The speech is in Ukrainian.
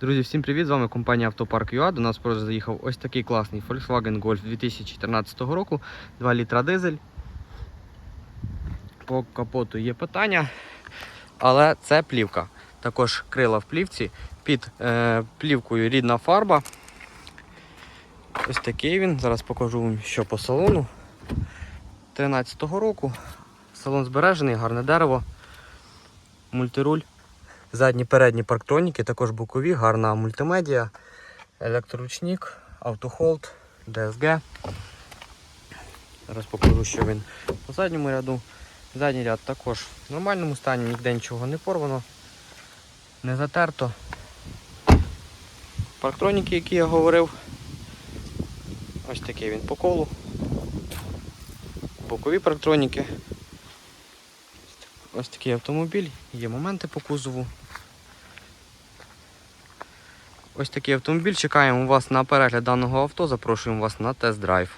Друзі, всім привіт! З вами компанія Автопарк ЮА. До нас просто заїхав ось такий класний Volkswagen Golf 2014 року. 2 літра дизель. По капоту є питання, але це плівка. Також крила в плівці. Під е, плівкою рідна фарба. Ось такий він. Зараз покажу вам, що по салону. 13-го року. Салон збережений, гарне дерево, мультируль. Задні передні парктроніки, також бокові, гарна мультимедіа, електроручник, автохолд, DSG. Зараз покажу, що він по задньому ряду. Задній ряд також в нормальному стані, ніде нічого не порвано, не затерто. Парктроніки, які я говорив, ось такий він по колу. Бокові парктроніки. Ось такий автомобіль, є моменти по кузову. Ось такий автомобіль. Чекаємо вас на перегляд даного авто. Запрошуємо вас на тест-драйв.